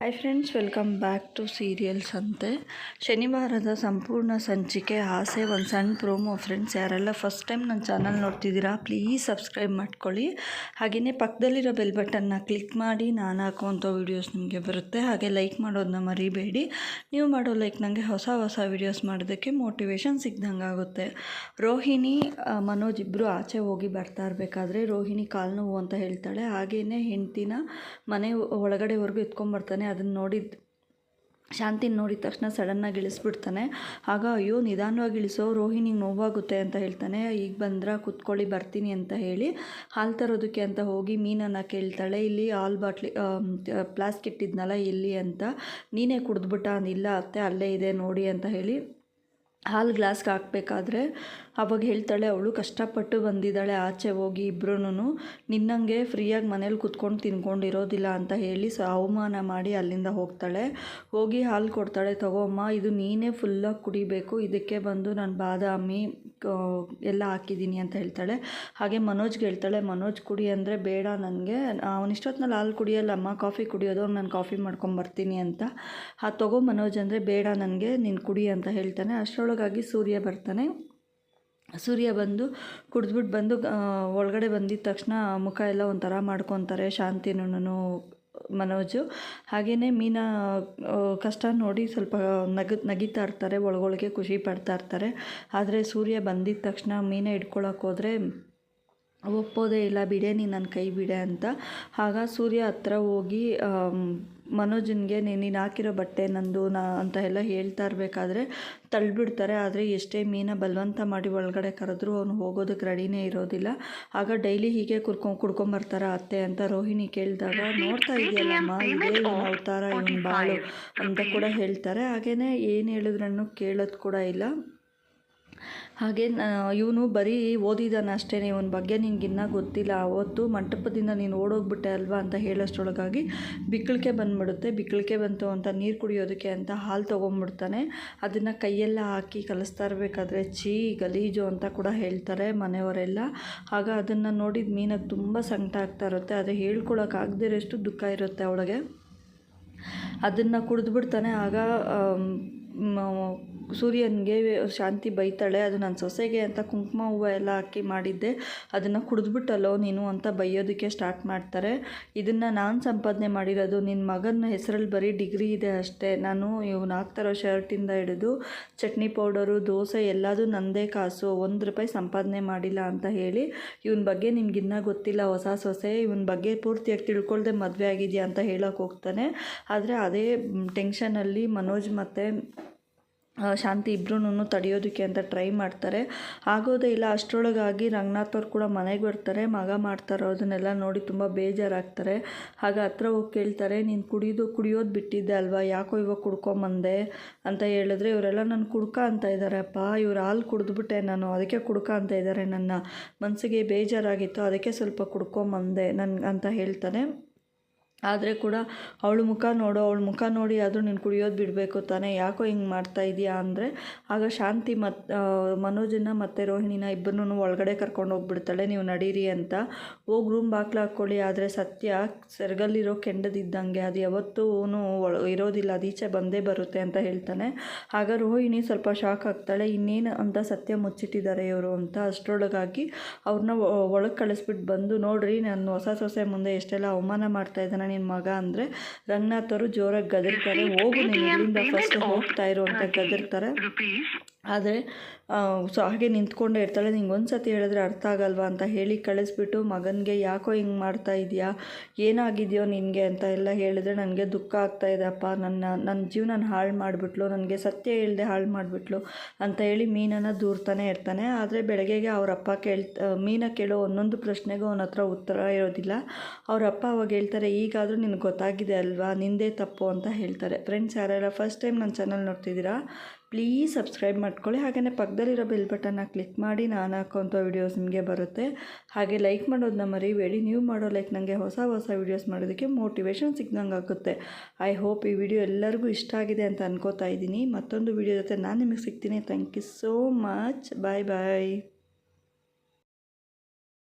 Hi friends welcome back to serials ಅಂತೆ ಶನಿವಾರದ ಸಂಪೂರ್ಣ ಸಂಚಿಕೆ ಆಸೆ ಒಂದು ಸಣ್ಣ ಪ್ರೋಮೋ ಫ್ರೆಂಡ್ಸ್ ಯಾರೆಲ್ಲ ಫಸ್ಟ್ ಟೈಮ್ ನನ್ನ ಚಾನಲ್ ನೋಡ್ತಿದ್ದೀರಾ ಪ್ಲೀಸ್ ಸಬ್ಸ್ಕ್ರೈಬ್ ಮಾಡ್ಕೊಳ್ಳಿ. ಹಾಗೆಯೇ ಪಕ್ಕದಲ್ಲಿರೋ ಬೆಲ್ ಬಟನ್ನ ಕ್ಲಿಕ್ ಮಾಡಿ, ನಾನು ಹಾಕುವಂಥ ವೀಡಿಯೋಸ್ ನಿಮಗೆ ಬರುತ್ತೆ. ಹಾಗೆ ಲೈಕ್ ಮಾಡೋದನ್ನ ಮರಿಬೇಡಿ. ನೀವು ಮಾಡೋ ಲೈಕ್ ನನಗೆ ಹೊಸ ಹೊಸ ವೀಡಿಯೋಸ್ ಮಾಡೋದಕ್ಕೆ ಮೋಟಿವೇಶನ್ ಸಿಗ್ದಂಗೆ ಆಗುತ್ತೆ. ರೋಹಿಣಿ ಮನೋಜ್ ಇಬ್ಬರು ಆಚೆ ಹೋಗಿ ಬರ್ತಾ ಇರಬೇಕಾದ್ರೆ ರೋಹಿಣಿ ಕಾಲು ನೋವು ಅಂತ ಹೇಳ್ತಾಳೆ. ಹಾಗೆಯೇ ಹೆಂಡ್ತಿನ ಮನೆ ಒಳಗಡೆವರೆಗೂ ಎತ್ಕೊಂಬರ್ತಾನೆ ಅದನ್ನು ನೋಡಿದ, ಶಾಂತಿನ ನೋಡಿದ ತಕ್ಷಣ ಸಡನ್ನಾಗಿ ಇಳಿಸ್ಬಿಡ್ತಾನೆ. ಆಗ ಅಯ್ಯೋ, ನಿಧಾನವಾಗಿ ಇಳಿಸೋ ರೋಹಿಣಿಗೆ ನೋವಾಗುತ್ತೆ ಅಂತ ಹೇಳ್ತಾನೆ. ಈಗ ಬಂದ್ರೆ ಕುತ್ಕೊಳ್ಳಿ, ಬರ್ತೀನಿ ಅಂತ ಹೇಳಿ ಹಾಲು ತರೋದಕ್ಕೆ ಅಂತ ಹೋಗಿ ಮೀನನ್ನು ಕೇಳ್ತಾಳೆ. ಇಲ್ಲಿ ಹಾಲು ಬಾಟ್ಲಿ ಪ್ಲಾಸ್ಕ್ ಇಟ್ಟಿದ್ನಲ್ಲ ಇಲ್ಲಿ ಅಂತ ನೀನೇ ಕುಡಿದ್ಬಿಟ್ಟ ಇಲ್ಲ ಅತ್ತೆ ಅಲ್ಲೇ ಇದೆ, ನೋಡಿ ಅಂತ ಹೇಳಿ ಹಾಲು ಗ್ಲಾಸ್ಗೆ ಹಾಕಬೇಕಾದ್ರೆ ಅವಾಗ ಹೇಳ್ತಾಳೆ, ಅವಳು ಕಷ್ಟಪಟ್ಟು ಬಂದಿದ್ದಾಳೆ, ಆಚೆ ಹೋಗಿ ಇಬ್ಬರೂ ನಿನ್ನಂಗೆ ಫ್ರೀಯಾಗಿ ಮನೇಲಿ ಕುತ್ಕೊಂಡು ತಿನ್ಕೊಂಡಿರೋದಿಲ್ಲ ಅಂತ ಹೇಳಿ ಸೊ, ಅವಮಾನ ಮಾಡಿ ಅಲ್ಲಿಂದ ಹೋಗ್ತಾಳೆ. ಹೋಗಿ ಹಾಲು ಕೊಡ್ತಾಳೆ ತಗೋಮ್ಮ ಇದು ನೀನೇ ಫುಲ್ಲಾಗಿ ಕುಡಿಬೇಕು, ಇದಕ್ಕೆ ಬಂದು ನಾನು ಬಾದಾಮಿ ಎಲ್ಲ ಹಾಕಿದ್ದೀನಿ ಅಂತ ಹೇಳ್ತಾಳೆ. ಹಾಗೆ ಮನೋಜ್ಗೆ ಹೇಳ್ತಾಳೆ, ಮನೋಜ್ ಕುಡಿ ಅಂದರೆ ಬೇಡ ನನಗೆ ಅವನಿಷ್ಟೊತ್ತಿನಲ್ಲಿ ಹಾಲು ಕುಡಿಯಲ್ಲಮ್ಮ, ಕಾಫಿ ಕುಡಿಯೋದು ನಾನು ಕಾಫಿ ಮಾಡ್ಕೊಂಬರ್ತೀನಿ ಅಂತ. ಆ ತಗೋ ಮನೋಜ್ ಅಂದರೆ ಬೇಡ ನನಗೆ ನೀನು ಕುಡಿ ಅಂತ ಹೇಳ್ತಾನೆ. ಅಷ್ಟರೊಳಗಾಗಿ ಸೂರ್ಯ ಬರ್ತಾನೆ. ಸೂರ್ಯ ಬಂದು ಕುಡಿದ್ಬಿಟ್ಟು ಬಂದು ಒಳಗಡೆ ಬಂದಿದ್ದ ತಕ್ಷಣ ಮುಖ ಎಲ್ಲ ಒಂಥರ ಮಾಡ್ಕೊತಾರೆ ಶಾಂತಿನೂ ಮನೋಜು. ಹಾಗೆಯೇ ಮೀನಾ ಕಷ್ಟ ನೋಡಿ ಸ್ವಲ್ಪ ನಗ, ನಗಿತಾ ಇರ್ತಾರೆ, ಒಳಗೊಳಗೆ ಖುಷಿ ಪಡ್ತಾ ಇರ್ತಾರೆ. ಆದರೆ ಸೂರ್ಯ ಬಂದಿದ್ದ ತಕ್ಷಣ ಮೀನ ಹಿಡ್ಕೊಳಕ್ಕೆ ಒಪ್ಪೋದೇ ಇಲ್ಲ ಬಿಡೆ ನೀನು ನನ್ನ ಕೈ ಬಿಡೆ ಅಂತ. ಆಗ ಸೂರ್ಯ ಹತ್ರ ಹೋಗಿ ಮನೋಜನ್ಗೆ ನೀನು ಹಾಕಿರೋ ಬಟ್ಟೆ ನಂದು ನಾ ಅಂತ ಎಲ್ಲ ಹೇಳ್ತಾ ಇರಬೇಕಾದ್ರೆ ತಳ್ಳಿಬಿಡ್ತಾರೆ ಆದರೆ ಎಷ್ಟೇ ಮೀನ ಬಲವಂತ ಮಾಡಿ ಒಳಗಡೆ ಕರೆದ್ರೂ ಅವನು ಹೋಗೋದಕ್ಕೆ ರೆಡಿನೇ ಇರೋದಿಲ್ಲ. ಆಗ ಡೈಲಿ ಹೀಗೆ ಕುರ್ಕೊಂಡು ಕುಡ್ಕೊಂಬರ್ತಾರ ಅತ್ತೆ ಅಂತ ರೋಹಿಣಿ ಕೇಳಿದಾಗ ನೋಡ್ತಾ ಇದೆಯಲ್ಲಮ್ಮ ಇದೇ ಇವನು ಅವತಾರ ಇವನು ಬಾಳು ಅಂತ ಕೂಡ ಹೇಳ್ತಾರೆ. ಹಾಗೆಯೇ ಏನು ಹೇಳಿದ್ರೂ ಕೇಳೋದು ಕೂಡ ಇಲ್ಲ. ಹಾಗೆ ಇವನು ಬರೀ ಓದಿದ್ದಾನೆ ಅಷ್ಟೇ ಇವನ ಬಗ್ಗೆ ನಿನ್ಗೆ ಗೊತ್ತಿಲ್ಲ. ಅವತ್ತು ಮಂಟಪದಿಂದ ನೀನು ಓಡೋಗ್ಬಿಟ್ಟೆ ಅಲ್ವಾ ಅಂತ ಹೇಳೋಷ್ಟರೊಳಗಾಗಿ ಬಿಕ್ಕಳಿಕೆ ಬಂದ್ಬಿಡುತ್ತೆ. ಬಿಕ್ಕಳಿಕೆ ಬಂತು ಅಂತ ನೀರು ಕುಡಿಯೋದಕ್ಕೆ ಅಂತ ಹಾಲು ತೊಗೊಂಡ್ಬಿಡ್ತಾನೆ ಅದನ್ನು ಕೈಯೆಲ್ಲ ಹಾಕಿ ಕಲಿಸ್ತಾ ಇರಬೇಕಾದ್ರೆ ಛೀ, ಗಲೀಜು ಅಂತ ಕೂಡ ಹೇಳ್ತಾರೆ ಮನೆಯವರೆಲ್ಲ. ಆಗ ಅದನ್ನು ನೋಡಿದ ಮೀನಾಗ ತುಂಬ ಸಂಕಟ ಆಗ್ತಾ ಇರುತ್ತೆ. ಅದು ಹೇಳ್ಕೊಳಕ್ಕಾಗದಿರೋಷ್ಟು ದುಃಖ ಇರುತ್ತೆ ಅವಳಿಗೆ. ಅದನ್ನು ಕುಡಿದ್ಬಿಡ್ತಾನೆ. ಆಗ ಸೂರ್ಯನಿಗೆ ಶಾಂತಿ ಬೈತಾಳೆ, ಅದು ನನ್ನ ಸೊಸೆಗೆ ಅಂತ ಕುಂಕುಮ ಹೂವು ಎಲ್ಲ ಹಾಕಿ ಮಾಡಿದ್ದೆ. ಅದನ್ನು ಕುಡಿದ್ಬಿಟ್ಟಲ್ಲೋ ನೀನು ಅಂತ ಬೈಯೋದಕ್ಕೆ ಸ್ಟಾರ್ಟ್ ಮಾಡ್ತಾರೆ. ಇದನ್ನು ನಾನು ಸಂಪಾದನೆ ಮಾಡಿರೋದು ನಿನ್ನ ಮಗನ ಹೆಸರಲ್ಲಿ ಬರೀ ಡಿಗ್ರಿ ಇದೆ ಅಷ್ಟೇ. ನಾನು ಇವ್ ನಾಲ್ಕು ಥರ ಶರ್ಟಿಂದ ಹಿಡಿದು, ಚಟ್ನಿ ಪೌಡರು, ದೋಸೆ ಎಲ್ಲದೂ ನನ್ನದೇ ಕಾಸು. ಒಂದು ರೂಪಾಯಿ ಸಂಪಾದನೆ ಮಾಡಿಲ್ಲ ಅಂತ ಹೇಳಿ, ಇವನ ಬಗ್ಗೆ ನಿಮ್ಗಿನ್ನ ಗೊತ್ತಿಲ್ಲ ಹೊಸ ಸೊಸೆ. ಇವನ ಬಗ್ಗೆ ಪೂರ್ತಿಯಾಗಿ ತಿಳ್ಕೊಳ್ದೆ ಮದುವೆ ಆಗಿದೆಯಾ ಅಂತ ಹೇಳೋಕೆ ಹೋಗ್ತಾನೆ. ಆದರೆ ಅದೇ ಟೆನ್ಷನಲ್ಲಿ ಮನೋಜ್ ಮತ್ತು ಶಾಂತಿ ಇಬ್ರೂನು ತಡೆಯೋದಕ್ಕೆ ಅಂತ ಟ್ರೈ ಮಾಡ್ತಾರೆ. ಆಗೋದೇ ಇಲ್ಲ, ಅಷ್ಟರೊಳಗಾಗಿ ರಂಗನಾಥ್ ಅವ್ರು ಕೂಡ ಮನೆಗೆ ಬರ್ತಾರೆ, ಮಗ ಮಾಡ್ತಾರೋ ಅದನ್ನೆಲ್ಲ ನೋಡಿ ತುಂಬ ಬೇಜಾರಾಗ್ತಾರೆ. ಆಗ ಹತ್ರ ಹೋಗಿ ಕೇಳ್ತಾರೆ, ನೀನು ಕುಡಿಯೋದು ಕುಡಿಯೋದು ಬಿಟ್ಟಿದ್ದೆ ಅಲ್ವಾ? ಯಾಕೋ ಇವಾಗ ಕುಡ್ಕೊಂಬಂದೆ? ಅಂತ ಹೇಳಿದ್ರೆ, ಇವರೆಲ್ಲ ನನ್ನ ಕುಡ್ಕ ಅಂತ ಇದ್ದಾರೆ ಅಪ್ಪ, ಇವ್ರು ಹಾಲು ಕುಡಿದ್ಬಿಟ್ಟೆ ನಾನು, ಅದಕ್ಕೆ ಕುಡ್ಕ ಅಂತ ಇದ್ದಾರೆ ನನ್ನ. ಮನಸ್ಸಿಗೆ ಬೇಜಾರಾಗಿತ್ತು, ಅದಕ್ಕೆ ಸ್ವಲ್ಪ ಕುಡ್ಕೊಂಬಂದೆ ನನ್ಗೆ ಅಂತ ಹೇಳ್ತಾನೆ. ಆದರೆ ಕೂಡ ಅವಳ ಮುಖ ನೋಡು, ಅವಳ ಮುಖ ನೋಡಿ ಆದರೂ ನೀನು ಕುಡಿಯೋದು ಬಿಡಬೇಕು ತಾನೇ, ಯಾಕೋ ಹಿಂಗೆ ಮಾಡ್ತಾ ಇದೆಯಾ ಅಂದರೆ, ಆಗ ಶಾಂತಿ ಮತ್ತು ಮನೋಜನ್ನ ಮತ್ತು ರೋಹಿಣಿನ ಇಬ್ಬರನ್ನೂ ಒಳಗಡೆ ಕರ್ಕೊಂಡು ಹೋಗ್ಬಿಡ್ತಾಳೆ, ನೀವು ನಡೀರಿ ಅಂತ. ಹೋಗಿ ರೂಮ್ ಬಾಕ್ಲು ಹಾಕ್ಕೊಳ್ಳಿ ಆದರೆ ಸತ್ಯ ಸೆರಗಲ್ಲಿರೋ ಕೆಂಡದಿದ್ದಂಗೆ, ಅದು ಯಾವತ್ತೂ ಒಳ, ಇರೋದಿಲ್ಲ, ಅದು ಈಚೆ ಬಂದೇ ಬರುತ್ತೆ ಅಂತ ಹೇಳ್ತಾನೆ. ಆಗ ರೋಹಿಣಿ ಸ್ವಲ್ಪ ಶಾಕ್ ಆಗ್ತಾಳೆ, ಇನ್ನೇನು ಅಂತ ಸತ್ಯ ಮುಚ್ಚಿಟ್ಟಿದ್ದಾರೆ ಇವರು ಅಂತ. ಅಷ್ಟರೊಳಗಾಗಿ ಅವ್ರನ್ನ ಒಳಗೆ ಕಳಿಸ್ಬಿಟ್ಟು ಬಂದು, ನೋಡ್ರಿ, ನಾನು ಹೊಸ ಸೊಸೆ ಮುಂದೆ ಎಷ್ಟೆಲ್ಲ ಅವಮಾನ ಮಾಡ್ತಾ ಇದ್ದಾನೆ ನಿನ್ನ ಮಗ ಅಂದರೆ ರಂಗನಾಥ್ ಅವರು ಜೋರಾಗಿ ಗದರ್ತಾರೆ. ಹೋಗು ನೀನು ಇಲ್ಲಿಂದ ಫಸ್ಟ್ ಹೋಗ್ತಾ ಇರು ಅಂತ ಗದರ್ತಾರೆ. ಆದರೆ ಸೊ ಹಾಗೆ ನಿಂತ್ಕೊಂಡೇ ಇರ್ತಾಳೆ. ನಿಂಗೆ ಒಂದು ಸತಿ ಹೇಳಿದ್ರೆ ಅರ್ಥ ಆಗಲ್ವಾ? ಅಂತ ಹೇಳಿ ಕಳಿಸ್ಬಿಟ್ಟು, ಮಗನಿಗೆ ಯಾಕೋ ಹಿಂಗೆ ಮಾಡ್ತಾ ಇದೆಯಾ? ಏನಾಗಿದೆಯೋ ನಿನಗೆ? ಅಂತ ಎಲ್ಲ ಹೇಳಿದ್ರೆ, ನನಗೆ ದುಃಖ ಆಗ್ತಾ ಇದೆ ಅಪ್ಪ. ನನ್ನ ನನ್ನ ಜೀವನ ಹಾಳು ಮಾಡಿಬಿಟ್ಲು. ನನಗೆ ಸತ್ಯ ಹೇಳ್ದೆ ಹಾಳು ಮಾಡಿಬಿಟ್ಲು. ಅಂತ ಹೇಳಿ ಮೀನನ್ನು ದೂರ್ತಾನೆ ಇರ್ತಾನೆ. ಆದರೆ ಬೆಳಗ್ಗೆಗೆ ಅವರಪ್ಪ ಕೇಳ್ ಮೀನ ಕೇಳೋ ಒಂದೊಂದು ಪ್ರಶ್ನೆಗೂ ಅವನ ಹತ್ರ ಉತ್ತರ ಇರೋದಿಲ್ಲ. ಅವರಪ್ಪ ಅವಾಗ ಹೇಳ್ತಾರೆ, ಈಗಾದರೂ ನಿನಗೆ ಗೊತ್ತಾಗಿದೆ ಅಲ್ವಾ? ನಿಂದೇ ತಪ್ಪು ಅಂತ ಹೇಳ್ತಾರೆ. ಫ್ರೆಂಡ್ಸ್ ಯಾರೆಲ್ಲ ಫಸ್ಟ್ ಟೈಮ್ ನನ್ನ ಚಾನಲ್ ನೋಡ್ತಿದ್ದೀರಾ? ಪ್ಲೀಸ್ ಸಬ್ಸ್ಕ್ರೈಬ್ ಮಾಡ್ಕೊಳ್ಳಿ. ಹಾಗೆಯೇ ಪಕ್ಕದಲ್ಲಿರೋ ಬೆಲ್ ಬಟನ್ನ ಕ್ಲಿಕ್ ಮಾಡಿ ನಾನು ಹಾಕೋಂಥ ವೀಡಿಯೋಸ್ ನಿಮಗೆ ಬರುತ್ತೆ. ಹಾಗೆ ಲೈಕ್ ಮಾಡೋದನ್ನ ಮರಿಬೇಡಿ. ನೀವು ಮಾಡೋ ಲೈಕ್ ನನಗೆ ಹೊಸ ಹೊಸ ವೀಡಿಯೋಸ್ ಮಾಡೋದಕ್ಕೆ ಮೋಟಿವೇಶನ್ ಸಿಗ್ದಂಗೆ ಆಗುತ್ತೆ. ಐ ಹೋಪ್ ಈ ವಿಡಿಯೋ ಎಲ್ಲರಿಗೂ ಇಷ್ಟ ಆಗಿದೆ ಅಂತ ಅನ್ಕೋತಾ ಇದ್ದೀನಿ. ಮತ್ತೊಂದು ವಿಡಿಯೋ ಜೊತೆ ನಾನು ನಿಮಗೆ ಸಿಗ್ತೀನಿ. Thank you so much bye bye